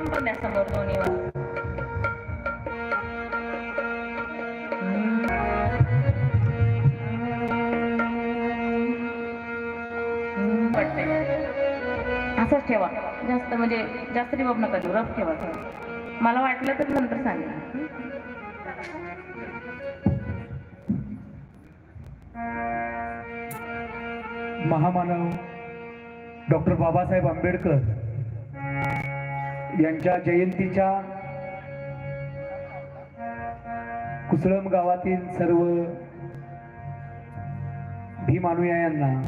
कलम पण दोन्ही असंच ठेवा. जास्त म्हणजे जास्त रिबाब नका देऊ. रफ ठेवा. मला वाटलं तर नंतर सांगेल महामानव डॉक्टर बाबासाहेब आंबेडकर यांच्या जयंतीच्या कुसळम गावातील सर्व भीम अनुयायांना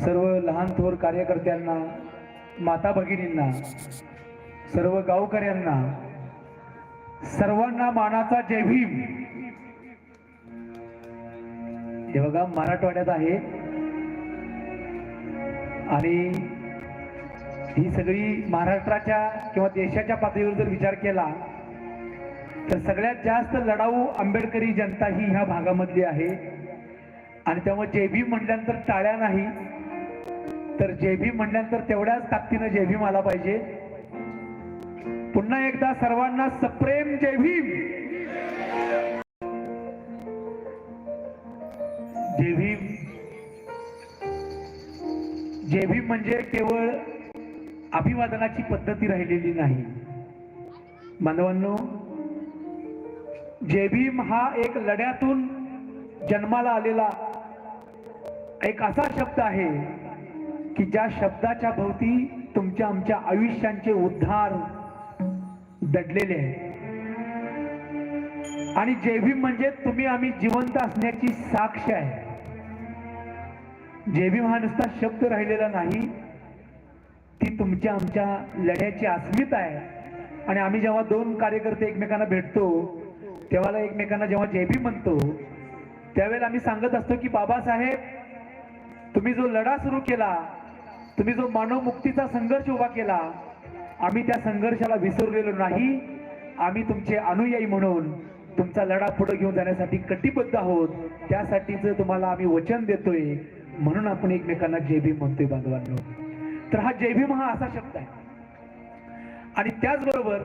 सर्व लहान थोर कार्यकर्त्यांना माता भगिनींना सर्व गावकऱ्यांना सर्वांना मानाचा जय भीम. हे बघा मराठवाड्यात आहे. आणि ही सगळी महाराष्ट्राच्या किंवा देशाच्या पातळीवर जर विचार केला तर सगळ्यात जास्त लढाऊ आंबेडकरी जनता ही ह्या भागामधली आहे. आणि त्यामुळे जेबी म्हटल्यानंतर टाळ्या नाही तर जेबी म्हटल्यानंतर तेवढ्याच ताकदीनं जयभीम आला पाहिजे. पुन्हा एकदा सर्वांना सप्रेम जयभीम जय भीम. जय भीम म्हणजे केवळ अभिवादनाची पद्धती राहिलेली नाही. बांधवांनो जय भीम हा एक लढ्यातून जन्माला आलेला एक असा शब्द आहे की ज्या शब्दाच्या भोवती तुमच्या आमच्या आयुष्यांचे उद्धार दडलेले आहे आणि जयभीम म्हणजे तुम्ही आम्ही जिवंत असण्याची साक्ष आहे. जयभीम हा नुसता शब्द राहिलेला नाही ती तुमच्या आमच्या लढ्याची अस्मिता आहे. आणि आम्ही जेव्हा दोन कार्यकर्ते एकमेकांना भेटतो तेव्हा एकमेकांना जेव्हा जेबी म्हणतो त्यावेळेला आम्ही सांगत असतो की बाबासाहेब तुम्ही जो लढा सुरू केला तुम्ही जो मानव मुक्तीचा संघर्ष उभा केला आम्ही त्या संघर्षाला विसरलेलो नाही. आम्ही तुमचे अनुयायी म्हणून तुमचा लढा पुढे घेऊन जाण्यासाठी कटिबद्ध आहोत. त्यासाठीच तुम्हाला आम्ही वचन देतोय. म्हणून आपण एकमेकांना जेबी म्हणतोय बांधवांनो. तर हा जयभीम हा असा शब्द आहे. आणि त्याचबरोबर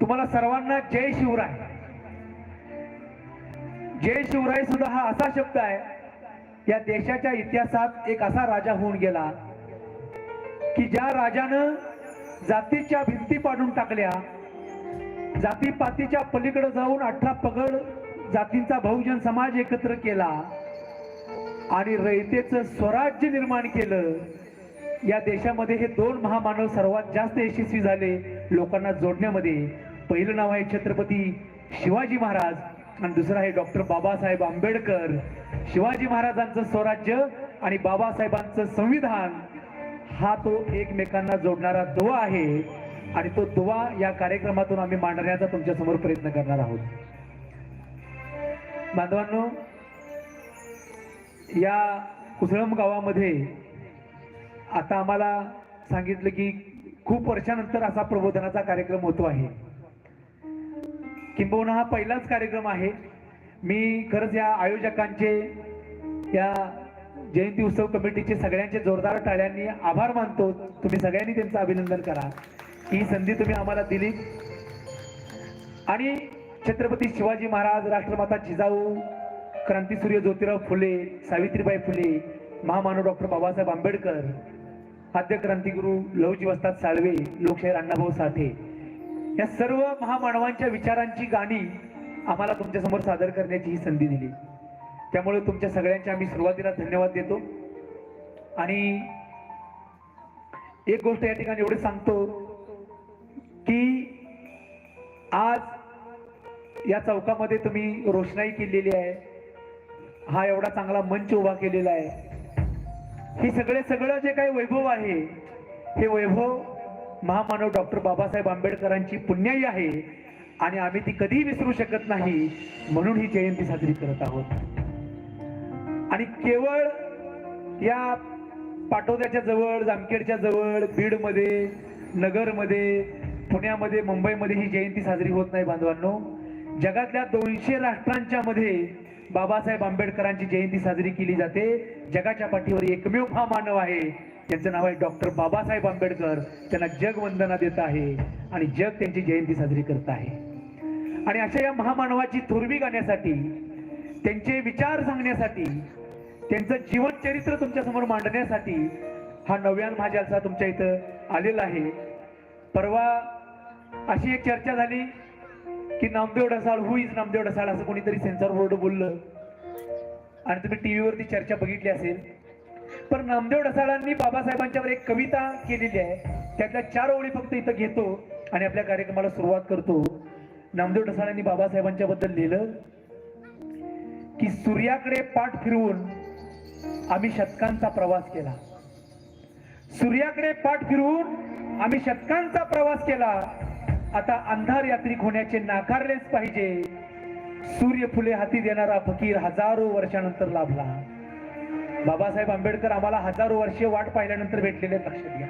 तुम्हाला सर्वांना जय शिवराय. जय शिवराय सुद्धा हा असा शब्द आहे या देशाच्या इतिहासात एक असा राजा होऊन गेला की ज्या राजानं जातीच्या भिंती पाडून टाकल्या जातीपातीच्या पलीकडे जाऊन अठरा पगड जातींचा बहुजन समाज एकत्र केला आणि रयतेचं स्वराज्य निर्माण केलं. या देशामध्ये हे दोन महामानव सर्वात जास्त यशस्वी झाले लोकांना जोडण्यामध्ये. पहिलं नाव आहे छत्रपती शिवाजी महाराज आणि दुसरं आहे डॉक्टर बाबासाहेब आंबेडकर. शिवाजी महाराजांचं स्वराज्य आणि बाबासाहेबांचं संविधान हा तो एकमेकांना जोडणारा दुवा आहे. आणि तो दुवा या कार्यक्रमातून आम्ही मांडण्याचा तुमच्यासमोर प्रयत्न करणार आहोत. बांधवांनो या कुसळम गावामध्ये आता आम्हाला सांगितलं की खूप वर्षानंतर असा प्रबोधनाचा कार्यक्रम होतो आहे. किंबहुना हा पहिलाच कार्यक्रम आहे. मी खरंच या आयोजकांचे या जयंती उत्सव कमिटीचे सगळ्यांचे जोरदार टाळ्यांनी आभार मानतो. तुम्ही सगळ्यांनी त्यांचं अभिनंदन करा. ही संधी तुम्ही आम्हाला दिली आणि छत्रपती शिवाजी महाराज राष्ट्रमाता जिजाऊ क्रांतीसूर्य ज्योतिराव फुले सावित्रीबाई फुले महामानव डॉक्टर बाबासाहेब आंबेडकर आद्य क्रांतिगुरु लवजी वस्ताद साळवे लोकशाहीर अण्णाभाऊ साठे या सर्व महामानवांच्या विचारांची गाणी आम्हाला तुमच्यासमोर सादर करण्याची ही संधी दिली. त्यामुळे तुमच्या सगळ्यांच्या आम्ही सुरुवातीला धन्यवाद देतो. आणि एक गोष्ट या ठिकाणी एवढी सांगतो की आज या चौकामध्ये तुम्ही रोषणाई केलेली आहे. हा एवढा चांगला मंच उभा केलेला आहे. ही सगळे सगळं जे काही वैभव आहे हे वैभव महामानव डॉक्टर बाबासाहेब आंबेडकरांची पुण्याई आहे आणि आम्ही ती कधीही विसरू शकत नाही म्हणून ही जयंती साजरी करत आहोत. आणि केवळ या पाटोद्याच्या जवळ जामखेडच्या जवळ बीडमध्ये नगरमध्ये पुण्यामध्ये मुंबईमध्ये ही जयंती साजरी होत नाही बांधवांनो. जगातल्या दोनशे राष्ट्रांच्या मध्ये बाबासाहेब आंबेडकरांची जयंती साजरी केली जाते. जगाच्या पाठीवर एकमेव महामानव आहे. त्यांचं नाव आहे डॉक्टर बाबासाहेब आंबेडकर. त्यांना जग वंदना देत आहे आणि जग त्यांची जयंती साजरी करत आहे. आणि अशा या महामानवाची थोरवी गाण्यासाठी त्यांचे विचार सांगण्यासाठी त्यांचं जीवनचरित्र तुमच्यासमोर मांडण्यासाठी हा नव्यान महाजालसा तुमच्या इथं आलेला आहे. परवा अशी एक चर्चा झाली. की नामदेव ढसाळ हु इज नामदेव ढसाळ असं कोणीतरी सेन्सॉर बोर्ड बोललं. आणि तुम्ही टीव्हीवरती चर्चा बघितली असेल. पण नामदेव ढसाळांनी बाबासाहेबांच्यावर एक कविता केलेली आहे. त्यातल्या चार ओळी फक्त इथं घेतो आणि आपल्या कार्यक्रमाला सुरुवात करतो. नामदेव ढसाळांनी बाबासाहेबांच्या बद्दल लिहिलं की सूर्याकडे पाठ फिरवून आम्ही शतकांचा प्रवास केला. सूर्याकडे पाठ फिरवून आम्ही शतकांचा प्रवास केला. आता अंधार यात्रिक होण्याचे नाकारलेच पाहिजे. सूर्य फुले हाती देणारा फकीर हजारो वर्षानंतर लाभला. बाबासाहेब आंबेडकर आम्हाला हजारो वर्षे वाट पाहिल्यानंतर भेटलेले लक्षात घ्या.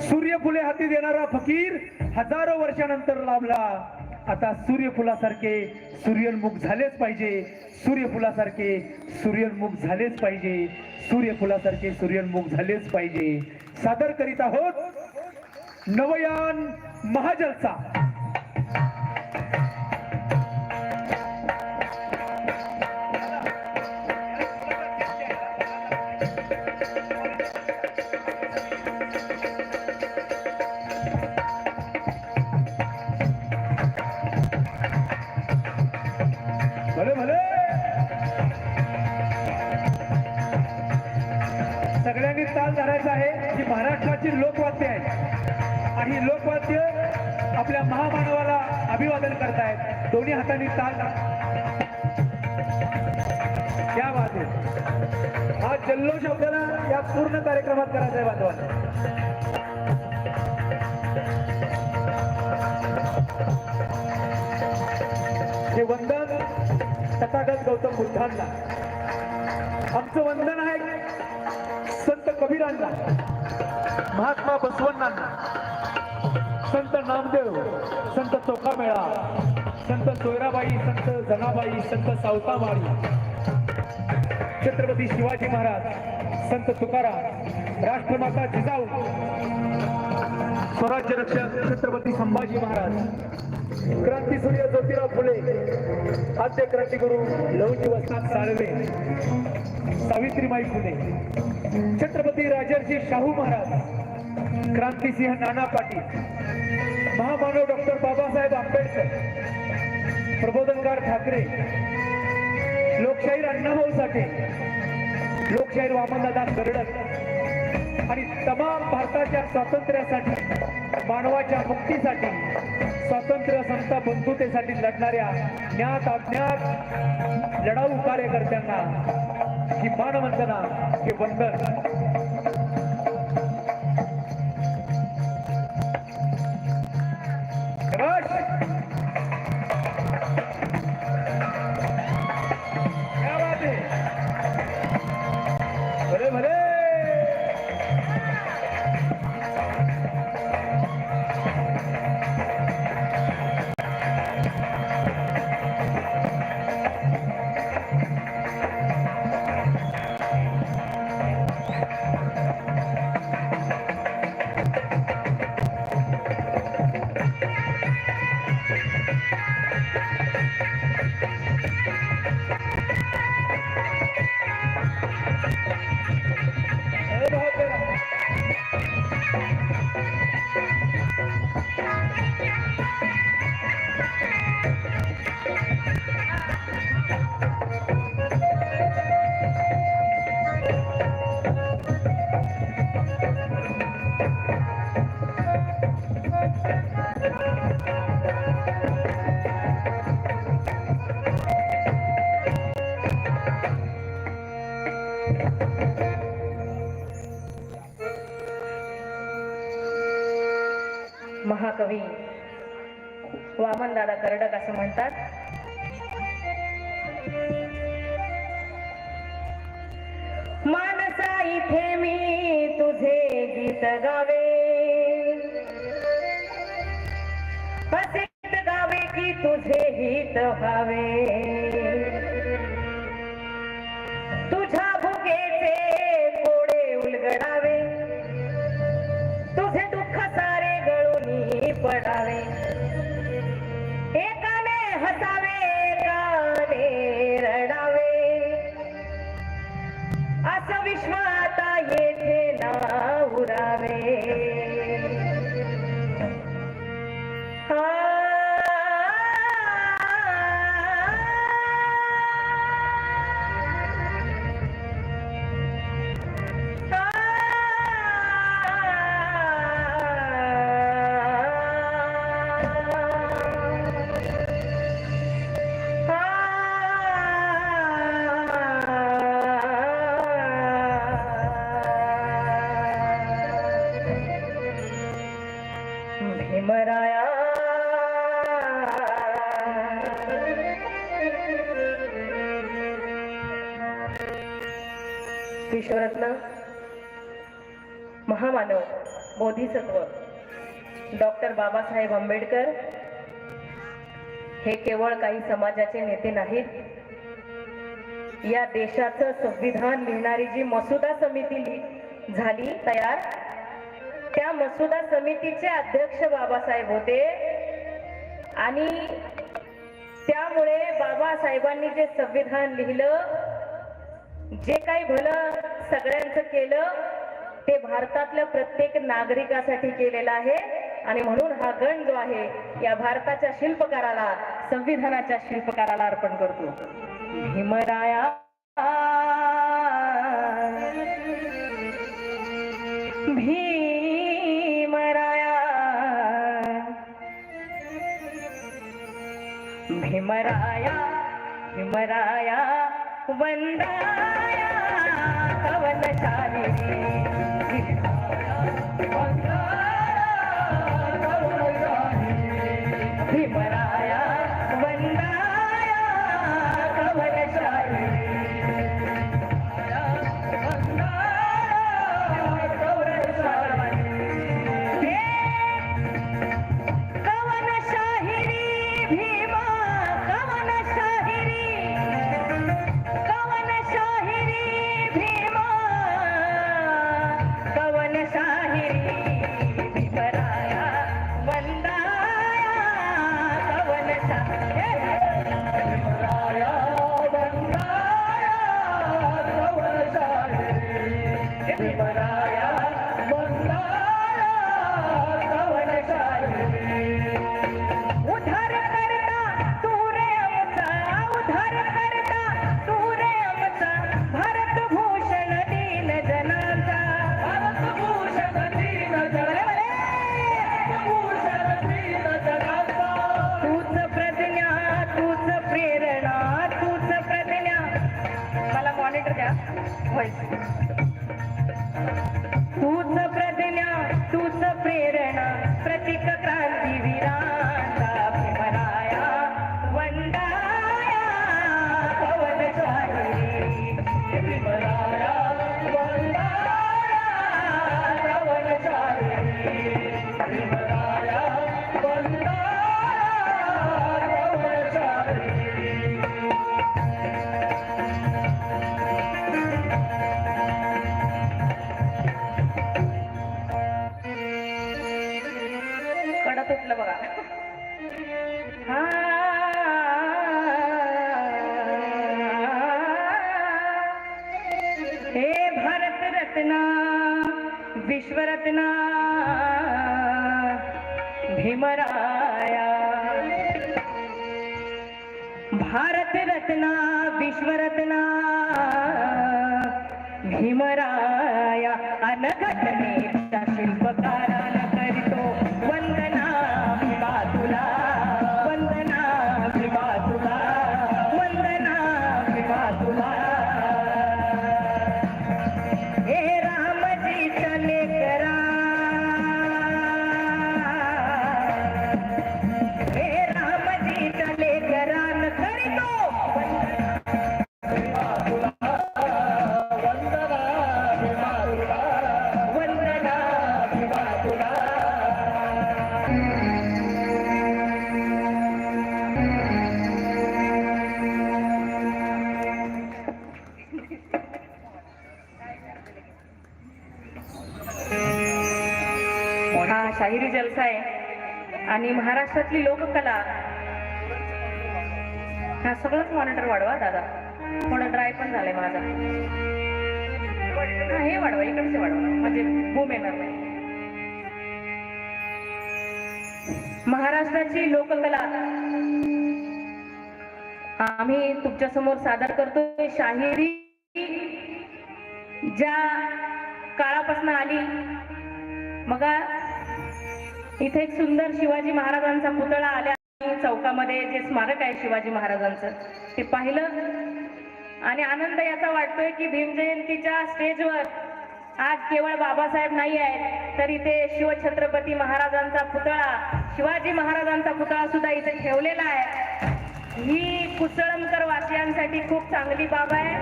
सूर्य फुले हाती देणारा फकीर हजारो वर्षानंतर लाभला. आता सूर्यफुलासारखे सूर्यन्मुख झालेच पाहिजे. सूर्यफुलासारखे सूर्यन्मुख झालेच पाहिजे. सूर्यफुलासारखे सूर्यन्मुख झालेच पाहिजे. सादर करीत आहोत. नवयान महाजलसा. करतायत. दोन्ही हातांनी ताल त्या बात हा जल्लोष आपल्याला या पूर्ण कार्यक्रमात करायचा आहे बांधवांना हे वंदन तथागत गौतम बुद्धांना. आमचं वंदन आहे संत कबीरांना महात्मा बसवण्णांना संत नामदेव संत चोखामेळा संत सोयराबाई संत जनाबाई संत सावताबाई छत्रपती शिवाजी महाराज संत तुकाराम राष्ट्रमाता जिजाऊ स्वराज्य रक्षक छत्रपती संभाजी महाराज क्रांती सूर्य ज्योतिराव फुले आद्य क्रांतिगुरु लवजी वसंत साळवे सावित्रीबाई फुले छत्रपती राजर्षी शाहू महाराज क्रांतिसिंह नाना पाटील महामानव डॉक्टर बाबासाहेब आंबेडकर प्रबोधनकार ठाकरे लोकशाहीर अण्णाभाऊ साठे लोकशाहीर वामनदादा कर्डक आणि तमाम भारताच्या स्वातंत्र्यासाठी मानवाच्या मुक्तीसाठी स्वातंत्र्य समता बंधुतेसाठी लढणाऱ्या ज्ञात अज्ञात लढाऊ कार्यकर्त्यांना ही मानवंदना हे वंदन. महाकवी वामनदादा कर्डक असं म्हणतात. मानसा इथे मी तुझे गीत गावे. असे गीत गावे की तुझे हित व्हावे. असं विश्वाता येथे ना उरावे. विश्वरत्न महामानव बोधिसत्व डॉक्टर बाबासाहेब आंबेडकर हे केवळ काही समाजाचे नेते नाहीत. या देशाचं संविधान लिहिणारी जी मसुदा समिती लि- झाली तयार त्या मसुदा समितीचे अध्यक्ष बाबासाहेब होते. आणि त्यामुळे बाबासाहेबांनी जे संविधान लिहिलं जे काही भलं सगळ्यांचं केलं ते भारतातल्या प्रत्येक नागरिकासाठी केलेलं आहे. आणि म्हणून हा गण जो आहे या भारताच्या शिल्पकाराला संविधानाच्या शिल्पकाराला अर्पण करतो. भीमराया हिमराया हिमराया वंदाया कवन भीमराया भीमराया भारत रत्ना विश्वरत्ना भीमराया अनघटनेच्या आणि महाराष्ट्रातली लोककला हा सगळंच मॉनिटर वाढवा दादा. थोडं ड्राय पण झालंय माझा. हा हे वाढवा इकडचे वाढवा. म्हणजे बूम येणार नाही. महाराष्ट्राची लोककला. आम्ही तुमच्यासमोर सादर करतोय शाहिरी. ज्या काळापासून आली मग इथे एक सुंदर शिवाजी महाराजांचा पुतळा आल्या. चौकामध्ये जे स्मारक आहे शिवाजी महाराजांचं ते पाहिलं. आणि आनंद याचा वाटतोय की भीमजयंतीच्या स्टेजवर आज केवळ बाबासाहेब नाही आहे तर इथे शिवछत्रपती महाराजांचा पुतळा शिवाजी महाराजांचा पुतळा सुद्धा इथे ठेवलेला आहे. ही कुसळमकर वासियांसाठी खूप चांगली बाब आहे.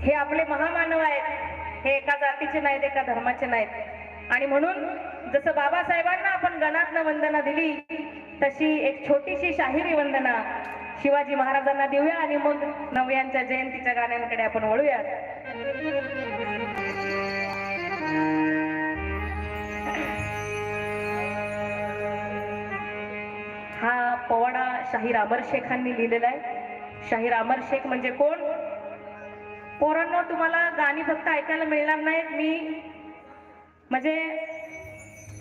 हे आपले महामानव आहेत. हे एका जातीचे नाहीत एका धर्माचे नाहीत. आणि म्हणून जसं बाबासाहेबांना आपण गणातनं वंदना दिली तशी एक छोटीशी शाहिरी वंदना शिवाजी महाराजांना देऊया आणि मग नव्यांच्या जयंतीच्या गाण्यांकडे आपण वळूयात. हा पोवाडा शाहीर अमर शेखांनी लिहिलेला आहे. शाहीर अमर शेख म्हणजे कोण? पोरांनो तुम्हाला गाणी फक्त ऐकायला मिळणार नाहीत. मी म्हणजे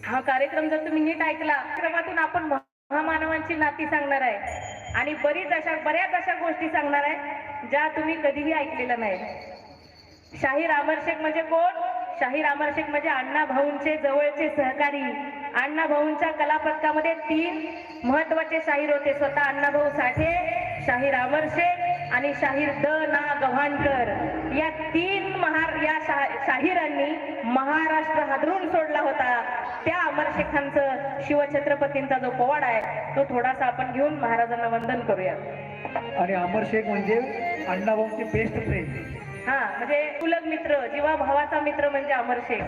हा कार्यक्रम जर तुम्ही नीट ऐकला कार्यक्रमातून आपण महामानवांची नाती सांगणार आहे. आणि बरीच अशा बऱ्याच अशा गोष्टी सांगणार आहे ज्या तुम्ही कधीही ऐकलेल्या नाहीत. शाहीर अमर शेख म्हणजे कोण? शाहीर अमर शेख म्हणजे अण्णा भाऊंचे जवळचे सहकारी. अण्णा भाऊंच्या कलापथकामध्ये तीन महत्त्वाचे शाहीर होते. स्वतः अण्णाभाऊ साठे शाहीर अमर शेख आणि शाहीर द ना गव्हाणकर या तीन महार या शाहिरांनी महाराष्ट्र हादरून सोडला होता. त्या अमर शेखांचं शिवछत्रपतींचा जो पोवाडा आहे तो थोडासा आपण घेऊन महाराजांना वंदन करूया. आणि अमर शेख म्हणजे अण्णाभाऊचे बेस्ट फ्रेंड हा म्हणजे तुलक मित्र जीवा भावाचा मित्र म्हणजे अमर शेख.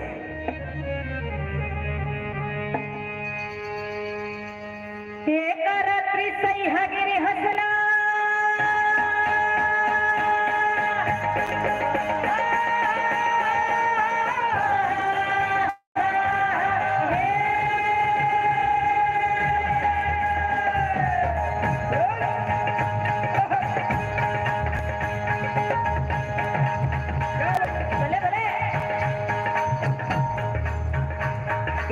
एक रात्री सह्यागिरी हसला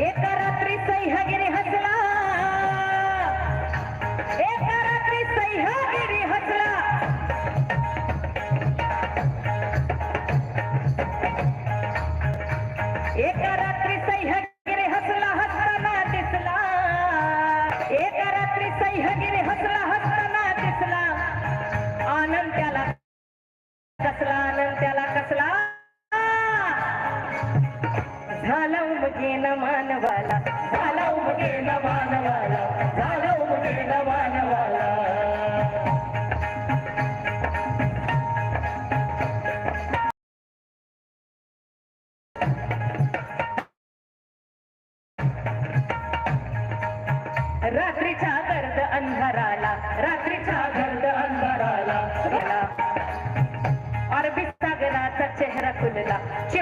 एका रात्री सह्यागिरी हसला.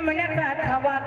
खुलला हवा